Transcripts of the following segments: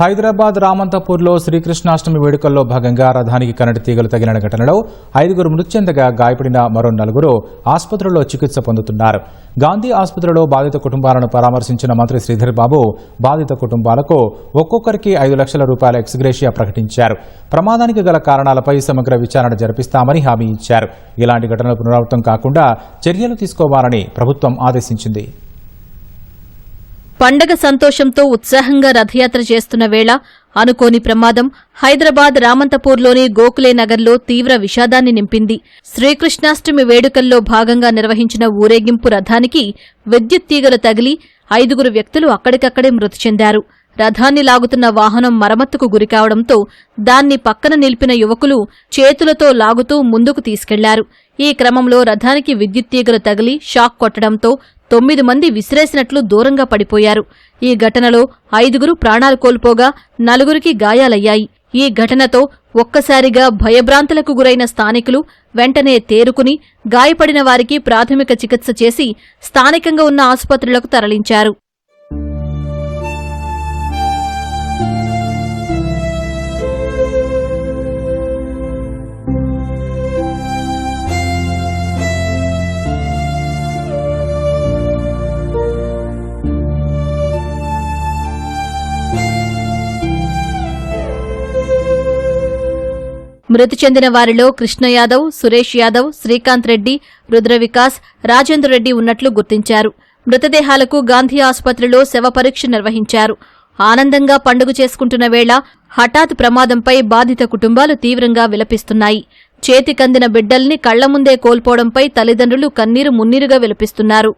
హైదరాబాద్ రామంతపూర్లో శ్రీకృష్ణాష్టమి వేడుకల్లో భాగంగా రథానికి కరెంటు తీగలు తగిలిన ఘటనలో ఐదుగురు మృతి చెందగా గాయపడిన మరో నలుగురు ఆసుపత్రిలో చికిత్స పొందుతున్నారు. గాంధీ ఆసుపత్రిలో బాధిత కుటుంబాలను పరామర్శించిన మంత్రి శ్రీధర్ బాబు బాధిత కుటుంబాలకు ఒక్కొక్కరికి ఐదు లక్షల రూపాయల ఎక్స్గ్రేషియా ప్రకటించారు. ప్రమాదానికి గల కారణాలపై సమగ్ర విచారణ జరిపిస్తామని హామీ ఇచ్చారు. ఇలాంటి ఘటనలు పునరావృతం కాకుండా చర్యలు తీసుకోవాలని ప్రభుత్వం ఆదేశించింది. పండగ సంతోషంతో ఉత్సాహంగా రథయాత్ర చేస్తున్న వేళ అనుకోని ప్రమాదం హైదరాబాద్ రామంతపూర్లోని గోఖలే నగర్లో తీవ్ర విషాదాన్ని నింపింది. శ్రీకృష్ణాష్టమి వేడుకల్లో భాగంగా నిర్వహించిన ఊరేగింపు రథానికి విద్యుత్ తీగలు తగిలి ఐదుగురు వ్యక్తులు అక్కడికక్కడే మృతి చెందారు. రథాన్ని లాగుతున్న వాహనం మరమ్మత్తుకు గురికావడంతో దాన్ని పక్కన నిలిపిన యువకులు చేతులతో లాగుతూ ముందుకు తీసుకెళ్ళారు. ఈ క్రమంలో రథానికి విద్యుత్ తీగలు తగిలి షాక్ కొట్టడంతో తొమ్మిది మంది విసిరేసినట్లు దూరంగా పడిపోయారు. ఈ ఘటనలో ఐదుగురు ప్రాణాలు కోల్పోగా నలుగురికి గాయాలయ్యాయి. ఈ ఘటనతో ఒక్కసారిగా భయభ్రాంతులకు గురైన స్థానికులు వెంటనే తేరుకుని గాయపడిన వారికి ప్రాథమిక చికిత్స చేసి స్థానికంగా ఉన్న ఆసుపత్రులకు తరలించారు. మృతి చెందిన వారిలో కృష్ణ యాదవ్ సురేష్ యాదవ్ శ్రీకాంత్ రెడ్డి రుద్రవికాస్ రాజేంద్ర రెడ్డి ఉన్నట్లు గుర్తించారు. మృతదేహాలకు గాంధీ ఆసుపత్రిలో శవ పరీక్ష నిర్వహించారు. ఆనందంగా పండుగ చేసుకుంటున్న వేళ హఠాత్ ప్రమాదంపై బాధిత కుటుంబాలు తీవ్రంగా విలపిస్తున్నాయి. చేతికందిన బిడ్డల్ని కళ్ళ ముందే కోల్పోవడంపై తల్లిదండ్రులు కన్నీరు మున్నీరుగా విలపిస్తున్నారు.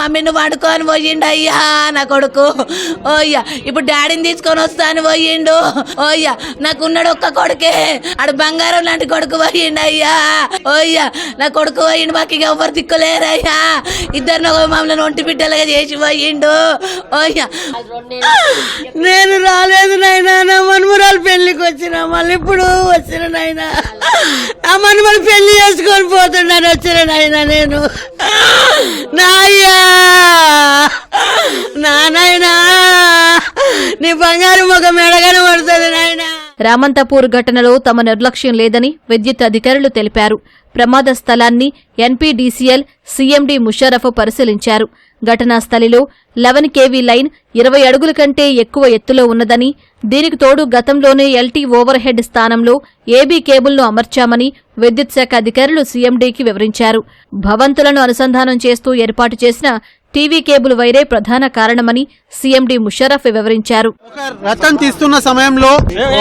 మమ్మీని వాడుకోని పోయిండు అయ్యా నా కొడుకు. ఓయ్యా ఇప్పుడు డాడీని తీసుకొని వస్తాను పోయిండు. ఓయ్యా నాకు ఉన్నాడు ఒక్క కొడుకే. ఆడు బంగారం లాంటి కొడుకు పోయిండు అయ్యా. ఓయ్యా నా కొడుకు పోయిండు మాకు ఇక ఎవరు దిక్కులేరయ్యా ఇద్దరు మమ్మల్ని ఒంటి బిడ్డలుగా చేసి పోయిండు. ఓయ్యా. నేను రాలేదు నాయన నా మనుమరాలు పెళ్ళికి వచ్చిన మళ్ళీ ఇప్పుడు వచ్చిన నాయనా. అమ్మని మరి పెళ్ళి చేసుకొని పోతున్నాను వచ్చిన నాయనా నేను. నాయ్యా నానాయనా నీ బంగారు ముఖం ఎడగని పడుతుంది నాయనా. రామంతపూర్ ఘటనలో తమ నిర్లక్ష్యం లేదని విద్యుత్ అధికారులు తెలిపారు. ప్రమాద స్థలాన్ని ఎన్పీడీసీఎల్ సీఎండీ ముషరఫ్ పరిశీలించారు. ఘటనా స్థలిలో లెవెన్ కేవీ లైన్ ఇరవై అడుగుల కంటే ఎక్కువ ఎత్తులో ఉన్నదని దీనికి తోడు గతంలోనే ఎల్టీ ఓవర్ హెడ్ స్థానంలో ఏబీ కేబుల్ను అమర్చామని విద్యుత్ శాఖ అధికారులు సీఎండీకి వివరించారు. భవంతులను అనుసంధానం చేస్తూ ఏర్పాటు చేసిన టీవీ కేబుల్ వైరే ప్రధాన కారణమని సీఎండీ ముషరఫ్ వివరించారు. రథం తీస్తున్న సమయంలో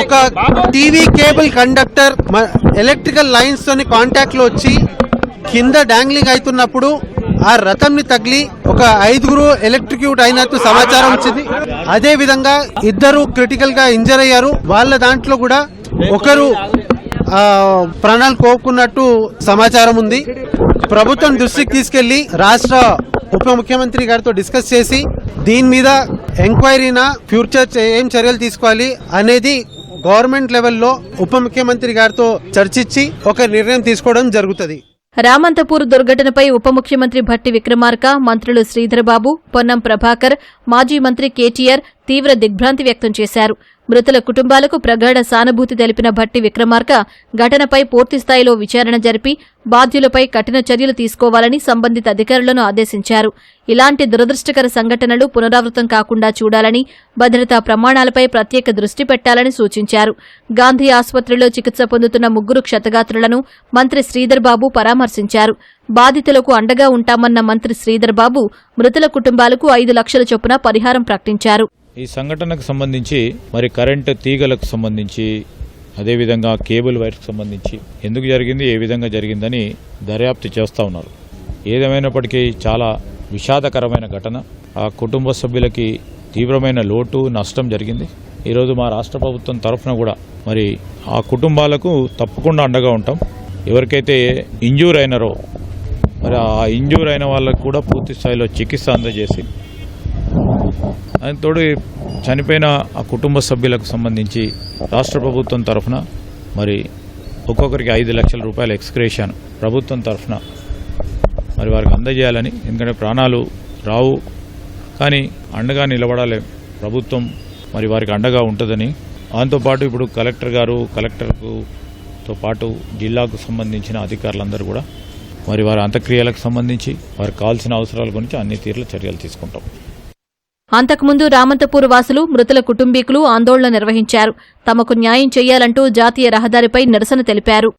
ఒక TV cable conductor electrical lines తోని కాంటాక్ట్లో వచ్చి కింద డాంగ్లింగ్ అవుతున్నప్పుడు ఆ రథం ని తగిలి ఒక ఐదుగురు ఎలక్ట్రిక్యూట్ అయినట్టు సమాచారం వచ్చింది. అదే విధంగా ఇద్దరు క్రిటికల్గా ఇంజర్ అయ్యారు. వాళ్ళ దాంట్లో కూడా ఒకరు ప్రాణాలు కోపుకున్నట్టు సమాచారం ఉంది. ప్రభుత్వం దృష్టికి తీసుకెళ్ళి రాష్ట్ర ఉప ముఖ్యమంత్రి గారితో డిస్కస్ చేసి దీని మీద ఎంక్వైరీనా ఫ్యూచర్ ఏం చర్యలు తీసుకోవాలి అనేది గవర్నమెంట్ లెవెల్లో ఉప ముఖ్యమంత్రి గారితో చర్చించి ఒక నిర్ణయం తీసుకోవడం జరుగుతుంది. రామంతపూర్ దుర్ఘటనపై ఉప ముఖ్యమంత్రి భట్టి విక్రమార్క మంత్రులు శ్రీధర్బాబు పొన్నం ప్రభాకర్ మాజీ మంత్రి కేటీఆర్ తీవ్ర దిగ్భ్రాంతి వ్యక్తం చేశారు. మృతుల కుటుంబాలకు ప్రగాఢ సానుభూతి తెలిపిన భట్టి విక్రమార్క ఘటనపై పూర్తిస్థాయిలో విచారణ జరిపి బాధ్యులపై కఠిన చర్యలు తీసుకోవాలని సంబంధిత అధికారులను ఆదేశించారు. ఇలాంటి దురదృష్టకర సంఘటనలు పునరావృతం కాకుండా చూడాలని భద్రతా ప్రమాణాలపై ప్రత్యేక దృష్టి పెట్టాలని సూచించారు. గాంధీ ఆసుపత్రిలో చికిత్స పొందుతున్న ముగ్గురు క్షతగాత్రులను మంత్రి శ్రీధర్ బాబు పరామర్శించారు. బాధితులకు అండగా ఉంటామన్న మంత్రి శ్రీధర్ బాబు మృతుల కుటుంబాలకు ఐదు లక్షల చొప్పున పరిహారం ప్రకటించారు. ఈ సంఘటనకు సంబంధించి మరి కరెంటు తీగలకు సంబంధించి అదేవిధంగా కేబుల్ వైర్కి సంబంధించి ఎందుకు జరిగింది ఏ విధంగా జరిగిందని దర్యాప్తు చేస్తూ ఉన్నారు. ఏదేమైనప్పటికీ చాలా విషాదకరమైన ఘటన. ఆ కుటుంబ సభ్యులకి తీవ్రమైన లోటు నష్టం జరిగింది. ఈరోజు మా రాష్ట్ర ప్రభుత్వం తరఫున కూడా మరి ఆ కుటుంబాలకు తప్పకుండా అండగా ఉంటాం. ఎవరికైతే ఇంజూర్ అయినారో మరి ఆ ఇంజూర్ అయిన వాళ్ళకు కూడా పూర్తి స్థాయిలో చికిత్స అందజేసి దానికి తోడు చనిపోయిన ఆ కుటుంబ సభ్యులకు సంబంధించి రాష్ట్ర ప్రభుత్వం తరఫున మరి ఒక్కొక్కరికి ఐదు లక్షల రూపాయల ఎక్స్క్రేషన్ ప్రభుత్వం తరఫున మరి వారికి అందజేయాలని. ఎందుకంటే ప్రాణాలు రావు. కానీ అండగా నిలబడాలి ప్రభుత్వం మరి వారికి అండగా ఉంటుందని. దాంతోపాటు ఇప్పుడు కలెక్టర్ గారు కలెక్టర్తో పాటు జిల్లాకు సంబంధించిన అధికారులందరూ కూడా మరి వారి అంత్యక్రియలకు సంబంధించి వారికి కావాల్సిన అవసరాల గురించి అన్ని తీరుల చర్యలు తీసుకుంటాం. అంతకుముందు రామంతపూర్ వాసులు మృతుల కుటుంబీకులు ఆందోళన నిర్వహించారు. తమకు న్యాయం చేయాలంటూ జాతీయ రహదారిపై నిరసన తెలిపారు.